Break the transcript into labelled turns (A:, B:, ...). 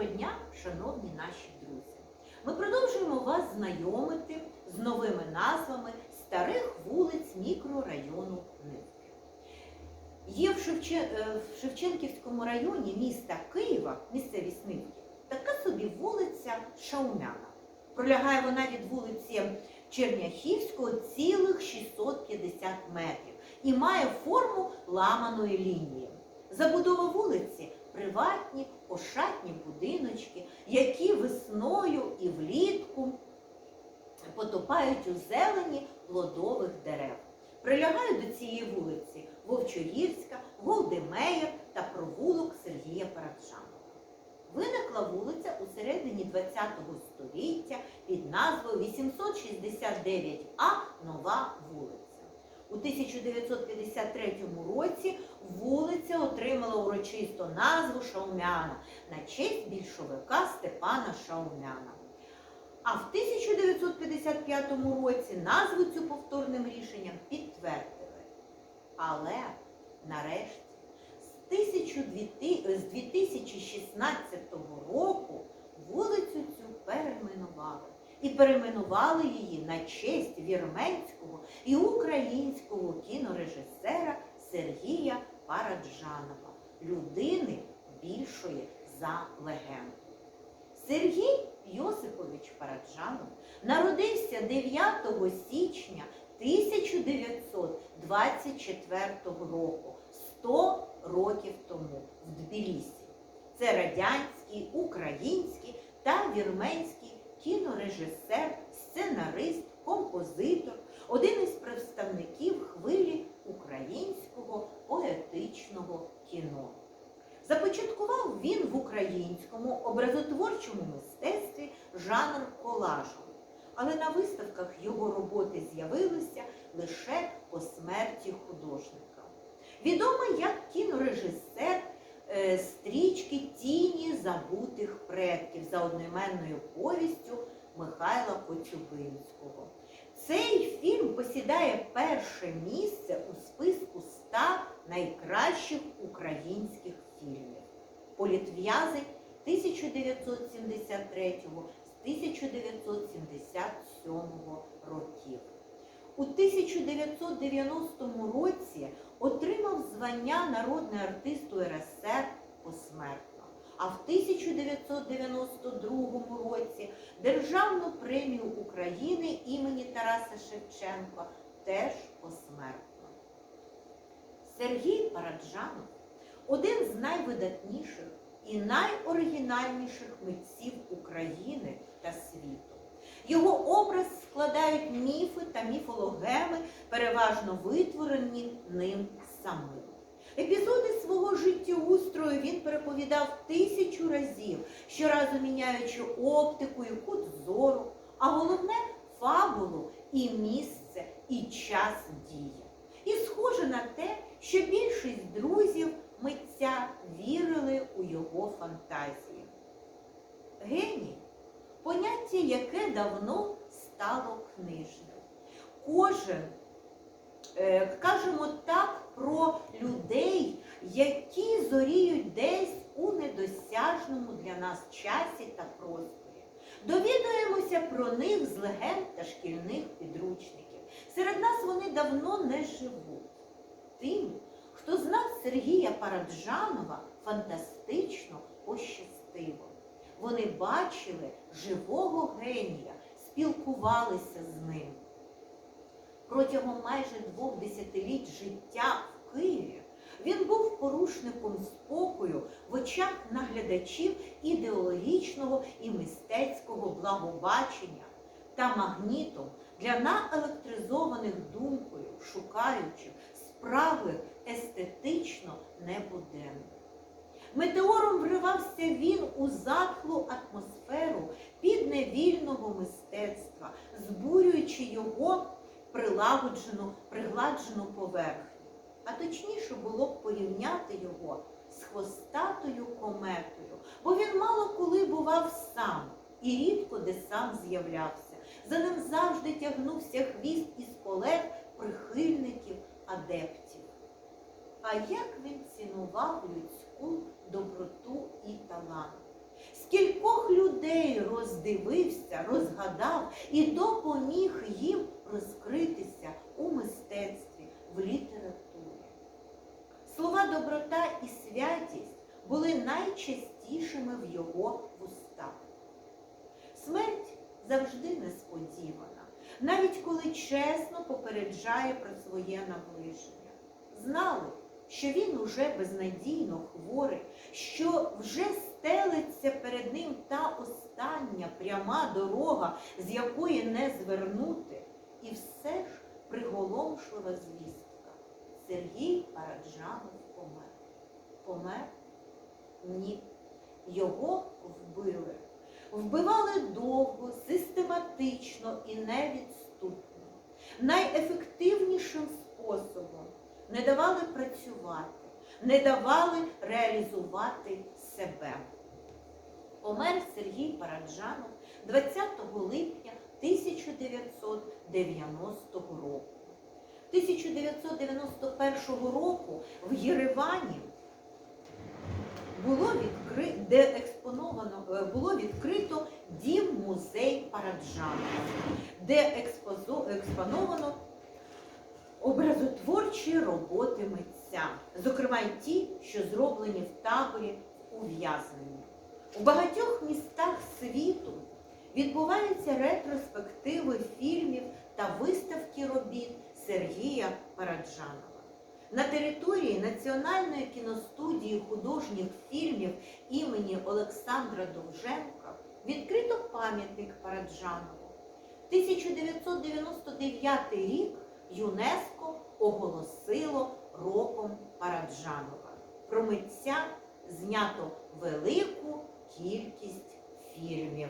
A: Доброго дня, шановні наші друзі! Ми продовжуємо вас знайомити з новими назвами старих вулиць мікрорайону Нивки. Є в, Шевче... е, в Шевченківському районі міста Києва, місцевість Нивки, така собі вулиця Шаумяна. Пролягає вона від вулиці Черняхівського цілих 650 метрів і має форму ламаної лінії. Забудова вулиці приватні ошатні будиночки, які весною і влітку потопають у зелені плодових дерев. Прилягають до цієї вулиці Вовчогірська, Голдемеєр та провулок Сергія Параджанова. Виникла вулиця у середині ХХ століття під назвою 869А Нова вулиця. У 1953 році вулиця отримала урочисто назву Шаумяна на честь більшовика Степана Шаумяна. А в 1955 році назву цю повторним рішенням підтвердили. Але нарешті з 1200 з 2016 року вулицю цю перейменували. І перейменували її на честь вірменського і українського кінорежисера Сергія Параджанова, людини більшої за легенду. Сергій Йосипович Параджанов народився 9 січня 1924 року, 100 років тому в Тбілісі. Це радянський, український та вірменський кінорежисер, сценарист, композитор, один із представників хвилі українського поетичного кіно. Започаткував він в українському образотворчому мистецтві жанр колажу, але на виставках його роботи з'явилися лише по смерті художника. Відомий як кінорежисер стрічки Тіні забутих предків за одноіменною повістю Михайла Коцюбинського. Цей фільм посідає перше місце у списку 100 найкращих українських фільмів. Політв'язи 1973 з 1977 років. У 1990 році отримав звання Народний артист УРСР посмертно, а в 1992 році Державну премію України імені Тараса Шевченка теж посмертно. Сергій Параджанов один з найвидатніших і найоригінальніших митців України та світу. Його образ складають міфи та міфологеми, переважно витворені ним самим. Епізоди свого життєустрою він переповідав тисячу разів, щоразу міняючи оптику і кут зору, а головне фабулу і місце, і час дії. І схоже на те, що більшість друзів митця вірили у його фантазії. Геній поняття, яке давно стало книжним. Кожен, е, кажемо так, про людей, які зоріють десь у недосяжному для нас часі та просторі. Довідуємося про них з легенд та шкільних підручників. Серед нас вони давно не живуть. Тим, хто знав Сергія Параджанова, фантастично пощастило. Вони бачили живого генія, спілкувалися з ним. Протягом майже двох десятиліть життя в Києві він був порушником спокою в очах наглядачів ідеологічного і мистецького благобачення та магнітом для наелектризованих думкою, шукаючих спраглих естетично небуденних. Метеором вривався він у затхлу атмосферу підневільного мистецтва, збурюючи його прилагоджену, пригладжену поверхню. А точніше було б порівняти його з хвостатою кометою, бо він мало коли бував сам і рідко де сам з'являвся. За ним завжди тягнувся хвіст із колег, прихильників, адептів. А як він цінував людську доброту і талант? скількох людей роздивився, розгадав і допоміг їм розкритися у мистецтві, в літературі. Слова доброта і святість були найчастішими в його вустах. Смерть завжди несподівана, навіть коли чесно попереджає про своє наближення. Знали, що він уже безнадійно хворий, що вже стелиться перед ним та остання пряма дорога, з якої не звернути, і все ж приголомшлива звістка. Сергій Параджанов помер. Помер? Ні. Його вбили. Вбивали довго, систематично і невідступно. Найефективнішим способом не давали працювати, не давали реалізувати себе. Помер Сергій Параджанов 20 липня 1990 року. 1991 року в Єревані було, відкри... де експоновано, е, було відкрито дім-музей Параджанова, де експозо... експоновано образотворчі роботи митця, зокрема й ті, що зроблені в таборі ув'язнення. У багатьох містах світу відбуваються ретроспективи фільмів та виставки робіт Сергія Параджанова. На території Національної кіностудії художніх фільмів імені Олександра Довженка відкрито пам'ятник Параджанову. 1999 рік ЮНЕСКО оголосило роком Параджанова. Про митця знято велику кількість фільмів.